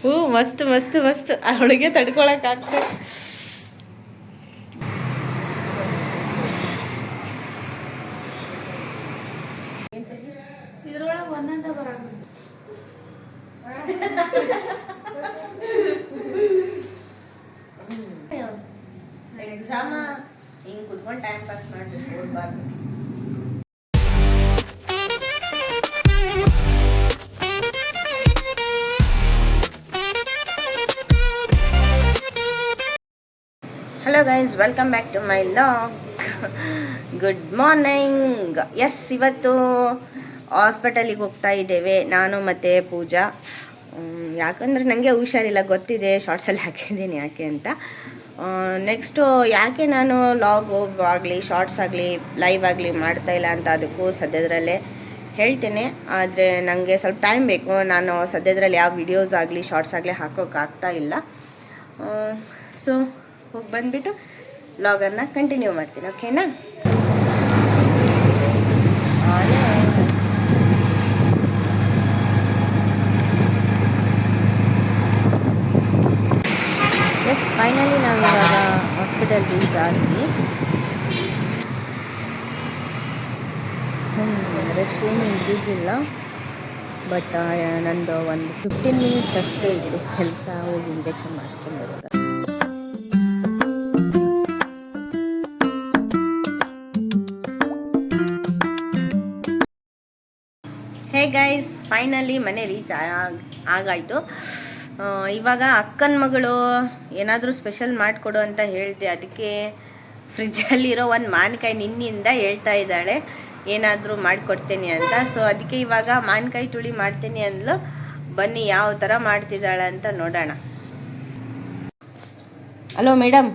ಹ್ಞೂ ಮಸ್ತ್ ಮಸ್ತ್ ಮಸ್ತ್. ಅವಳಿಗೆ ತಡ್ಕೊಳಕ್ ಆಗ್ತದೆ ಇದ್ರೊಳಗೆ ಒಂದೊಂದ ಬರಾಕ ಎಕ್ಸಾಮ ಹಿಂಗೆ ಕುತ್ಕೊಂಡು ಟೈಮ್ ಪಾಸ್ ಮಾಡ್ಬೇಕು ಓದಬಾರ್ದು. Guys welcome back to my vlog good morning S ಇವತ್ತು ಹಾಸ್ಪಿಟಲಿಗೆ ಹೋಗ್ತಾ ಇದ್ದೇವೆ. ನಾನು ಮತ್ತು ಪೂಜಾ. ಯಾಕಂದರೆ ನನಗೆ ಹುಷಾರಿಲ್ಲ, ಗೊತ್ತಿದೆ ಶಾರ್ಟ್ಸಲ್ಲಿ ಹಾಕಿದ್ದೀನಿ ಯಾಕೆ ಅಂತ. ನೆಕ್ಸ್ಟು ಯಾಕೆ ನಾನು ಲಾಗ್ ಆಗಲಿ ಶಾರ್ಟ್ಸ್ ಆಗಲಿ ಲೈವ್ ಆಗಲಿ ಮಾಡ್ತಾ ಇಲ್ಲ ಅಂತ ಅದಕ್ಕೂ ಸದ್ಯದರಲ್ಲೇ ಹೇಳ್ತೇನೆ. ಆದರೆ ನನಗೆ ಸ್ವಲ್ಪ ಟೈಮ್ ಬೇಕು. ನಾನು ಸದ್ಯದರಲ್ಲಿ ಯಾವ ವಿಡಿಯೋಸ್ ಆಗಲಿ ಶಾರ್ಟ್ಸ್ ಆಗಲಿ ಹಾಕೋಕ್ಕಾಗ್ತಾ ಇಲ್ಲ. ಸೊ ಹೋಗಿ ಬಂದ್ಬಿಟ್ಟು ಲಾಗನ್ನು ಕಂಟಿನ್ಯೂ ಮಾಡ್ತೀನಿ ಓಕೆನಾ ಎಸ್ ಫೈನಲಿ ನಾವು ಇವಾಗ ಹಾಸ್ಪಿಟಲ್ ರೀಚ್ ಆದ್ವಿ ರಶ್ ಏನು ಇದ್ದಿದ್ದಿಲ್ಲ ಬಟ್ ನಂದು ಒಂದು ಫಿಫ್ಟೀನ್ ಮಿನಿಟ್ಸ್ ಅಷ್ಟೇ ಇತ್ತು. ಕೆಲಸ ಹೋಗಿ ಇಂಜೆಕ್ಷನ್ ಮಾಡಿಸ್ಕೊಂಡು ಬರೋದು. ಫೈನಲಿ ಮನೆ ರೀಚ್ ಆಗಾಯಿತು. ಇವಾಗ ಅಕ್ಕನ ಮಗಳು ಏನಾದರೂ ಸ್ಪೆಷಲ್ ಮಾಡಿಕೊಡು ಅಂತ ಹೇಳಿದೆ. ಅದಕ್ಕೆ ಫ್ರಿಜ್ಜಲ್ಲಿರೋ ಒಂದು ಮಾವಿನಕಾಯಿ ನಿನ್ನಿಂದ ಹೇಳ್ತಾ ಇದ್ದಾಳೆ. ಏನಾದರೂ ಮಾಡಿಕೊಡ್ತೇನೆ ಅಂತ. ಸೊ ಅದಕ್ಕೆ ಇವಾಗ ಮಾವಿನಕಾಯಿ ತುಳಿ ಮಾಡ್ತೀನಿ ಅಂದ್ಲು. ಬನ್ನಿ ಯಾವ ಥರ ಮಾಡ್ತಿದ್ದಾಳೆ ಅಂತ ನೋಡೋಣ. ಹಲೋ ಮೇಡಮ್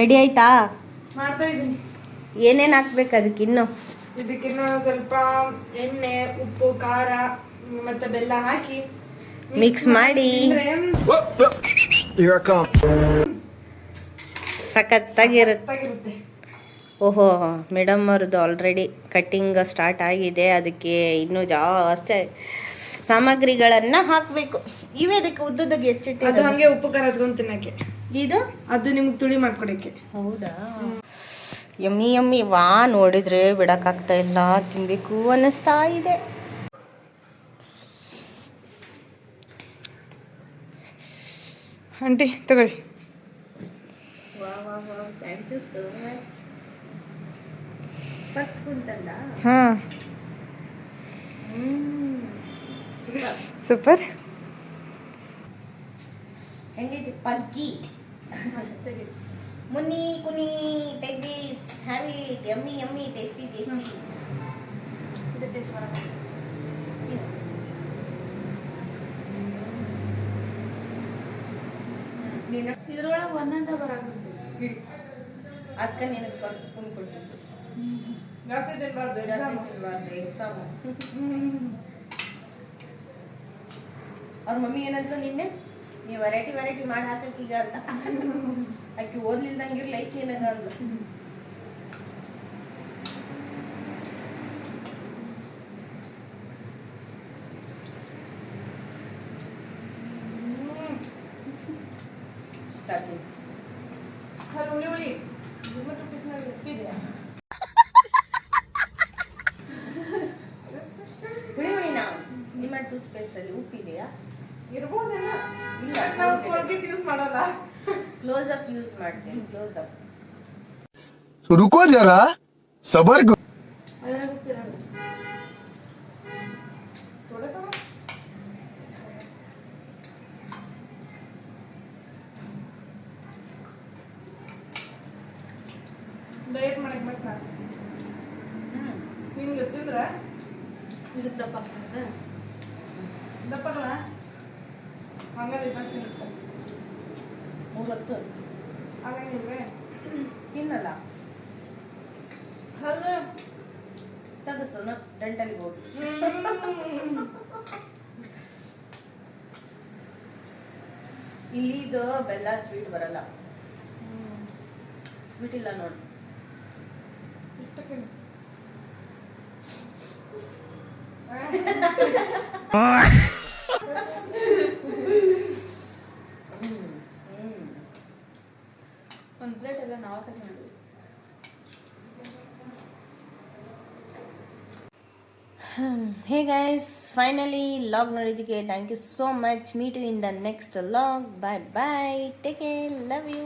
ರೆಡಿ ಆಯ್ತಾ? ಏನೇನು ಹಾಕ್ಬೇಕು ಅದಕ್ಕೆ ಇನ್ನು? ಇದಕ್ಕಿನ್ನ ಸ್ವಲ್ಪ ಎಣ್ಣೆ ಉಪ್ಪು ಖಾರ ಮತ್ತೆ ಬೆಲ್ಲ ಹಾಕಿ ಮಿಕ್ಸ್ ಮಾಡಿ. ಸಖತ್ತಾಗಿರುತ್ತೆ. ಓಹೋ ಮೇಡಮ್ ಅವ್ರದ್ದು ಆಲ್ರೆಡಿ ಕಟ್ಟಿಂಗ್ ಸ್ಟಾರ್ಟ್ ಆಗಿದೆ. ಅದಕ್ಕೆ ಇನ್ನೂ ಜಾಸ್ತಿ ಸಾಮಗ್ರಿಗಳನ್ನು ಹಾಕಬೇಕು. ಇವೇ ಅದಕ್ಕೆ ಉದ್ದುದಾಗಿ ಅದು ಹೆಚ್ಚಿಟ್ಟು ಹಂಗೆ ಉಪ್ಪು ಖಾರ ಹಚ್ಕೊಂಡು ತಿನ್ನಕ್ಕೆ. ಇದು? ಅದು ನಿಮ್ಗೆ ತುಳಿ ಮಾಡ್ಕೊಡಕ್ಕೆ. ಹೌದಾ? ಯಮ್ಮಿ ಯಮ್ಮಿ ವಾ ನೋಡಿದ್ರೆ ಬಿಡೋಕ್ಕಾಗ್ತಾ ಇಲ್ಲ. ತಿನ್ಬೇಕು ಅನ್ನಿಸ್ತಾ ಇದೆ. ಆಂಟಿ ತಗೊಳ್ಳಿ. Thank you so much first ಕುಂತಲ್ಲ ಹಾ ಸೂಪರ್ ಹೆಂಗೈತಿ ಪಗ್ಗಿ Munni ಕುನಿ take this have it yummy yummy tasty tasty ಇದ್ರೊಳಗೆ ಒಂದೊಂದ ಬರಾಕ ಅದಕ್ಕೆ ನಿನಗೆ ಸ್ಪೂನ್ ಕೊಟ್ಟಿದ್ದು ಜಾಸ್ತಿ ತಿನ್ಬಾರ್ದು ಎಕ್ಸಾಮು ಅವ್ರ ಮಮ್ಮಿ ಏನಂದ್ಲು ನಿನ್ನೆ ನೀವು ವೆರೈಟಿ ವೆರೈಟಿ ಮಾಡಿ ಹಾಕಕ್ಕೀಗ ಅಂತ ಆಕೆ ಓದ್ಲಿಲ್ದಂಗಿರ್ಲಿ ಐತಿ ನಿನಗ ಅಂದ್ಲು ತರ್ತೀನಿ. ಹುಳಿ ಹುಳಿ ಟೊಮೆಟೊ ಪೀಸ್ನಲ್ಲಿ ಉಪ್ಪಿದೆಯಾ ಹುಳಿ ಹುಳಿ ನಾವು ನಿಮ್ಮ ಟೂತ್ ಪೇಸ್ಟ್ ಅಲ್ಲಿ ಉಪ್ಪಿದೆಯಾ ಇರ್ಬೋದೇನೋ ಇಲ್ಲ ನಾವು ಕೋಲ್ಗೇಟ್ ಯೂಸ್ ಮಾಡಲ್ಲ ಕ್ಲೋಸ್ ಅಪ್ ಯೂಸ್ ಮಾಡ್ತೀನಿ ಕ್ಲೋಸ್ ಅಪ್ तो रुको जरा सबर करो ಅದ್ರಾಗ ಉಪ್ಪಿರಲ್ಲ ಥೋಡೆ ತಗೋ ಡಯಟ್ ಮಾಡಕ್ ಬೇಕು ನಾನು ನಿನ್ಗೆ ತಿಂದ್ರೆ ಇದಕ್ಕೆ ದಪ್ಪ ಆಗ್ತದೆ ಇದನ್ನ ತಿನ್ನುತ್ತೆ ಮೂವತ್ತು. ಹಾಗಂಗಿಲ್ವೇ ತಿನ್ನಲ್ಲ. ಹಂಗ ತಗಸು ಡೆಂಟಲ್ಗೆ ಹೋಗಿ ಇಲ್ಲಿ ಇದು ಬೆಲ್ಲ ಸ್ವೀಟ್ ಬರಲ್ಲ. ಸ್ವೀಟ್ ಇಲ್ಲ ನೋಡಿ. ಇಷ್ಟಕ್ಕೆ ಹೇ ಗೈಸ್ ಫೈನಲಿ ಲಾಗ್ ನೋಡಿದ್ದಕ್ಕೆ thank you so much meet you in the next log bye bye take care love you